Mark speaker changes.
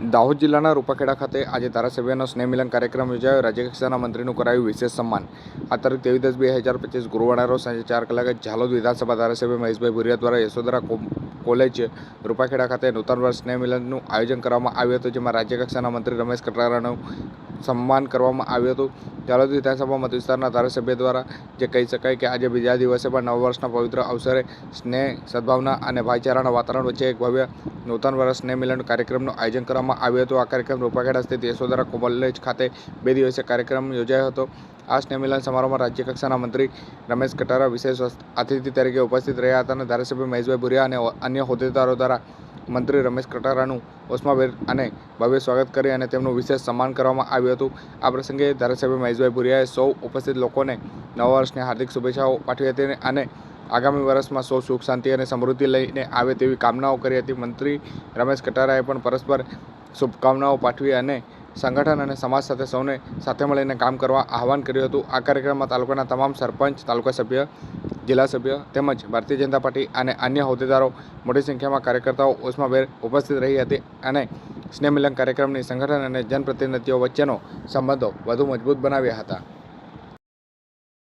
Speaker 1: દાહોદ જિલ્લાના રૂપાખેડા ખાતે આજે ધારાસભ્યનો સ્નેહમિલન કાર્યક્રમ યોજાયો. રાજ્ય કક્ષાના મંત્રીનું કરાયું વિશેષ સન્માન. આ તારીખ ત્રેવીસ દસ બે હજાર પચીસ ગુરુવારના રોજ સાંજે ચાર કલાકે ઝાલોદ વિધાનસભા ધારાસભ્ય મહેશભાઈ ભુરિયા દ્વારા યશોધરા કોલેજ રૂપાખેડા ખાતે નૂતન વર્ષ સ્નેહમિલનનું આયોજન કરવામાં આવ્યું હતું, જેમાં રાજ્ય કક્ષાના મંત્રી રમેશ કટારાનું સન્માન કરવામાં આવ્યું હતું. ઝાલોદ વિધાનસભા મતવિસ્તારના ધારાસભ્ય દ્વારા જે કહી શકાય કે આજે બીજા દિવસે પણ નવ વર્ષના પવિત્ર અવસરે સ્નેહ, સદભાવના અને ભાઈચારાના વાતાવરણ વચ્ચે એક ભવ્ય નૂતન વર્ષ સ્નેહ મિલન કાર્યક્રમનું આયોજન કરવામાં આવ્યું હતું. આ કાર્યક્રમ રૂપાખેડા સ્થિત યશોદરા કોલેજ ખાતે બે દિવસીય કાર્યક્રમ યોજાયો હતો. આ સ્નેહ મિલન સમારોહમાં રાજ્યકક્ષાના મંત્રી રમેશ કટારા, વિશેષ અતિથિ તરીકે ઉપસ્થિત રહ્યા હતા અને ધારાસભ્ય મહેશભાઈ ભુરિયા અને અન્ય હોદ્દેદારો દ્વારા મંત્રી રમેશ કટારાનું ઓસ્માભેર અને ભવ્ય સ્વાગત કરી અને તેમનું વિશેષ સન્માન કરવામાં આવ્યું હતું. આ પ્રસંગે ધારાસભ્ય મહેશભાઈ ભુરિયાએ સૌ ઉપસ્થિત લોકોને નવા વર્ષની હાર્દિક શુભેચ્છાઓ પાઠવી હતી અને આગામી વર્ષમાં સૌ સુખ, શાંતિ અને સમૃદ્ધિ લઈને આવે તેવી કામનાઓ કરી હતી. મંત્રી રમેશ કટારાએ પણ પરસ્પર શુભકામનાઓ પાઠવી અને સંગઠન અને સમાજ સાથે સૌને સાથે મળીને કામ કરવા આહવાન કર્યું હતું. આ કાર્યક્રમમાં તાલુકાના તમામ સરપંચ, તાલુકા સભ્ય જિલ્લા સભ્ય તેમજ ભારતીય જનતા પાર્ટી અને અન્ય હોદ્દેદારો મોટી સંખ્યામાં કાર્યકર્તાઓ ઉષ્માભેર ઉપસ્થિત રહી હતી અને સ્નેહમિલન કાર્યક્રમની સંગઠન અને જનપ્રતિનિધિઓ વચ્ચેનો સંબંધો વધુ મજબૂત બનાવ્યા હતા.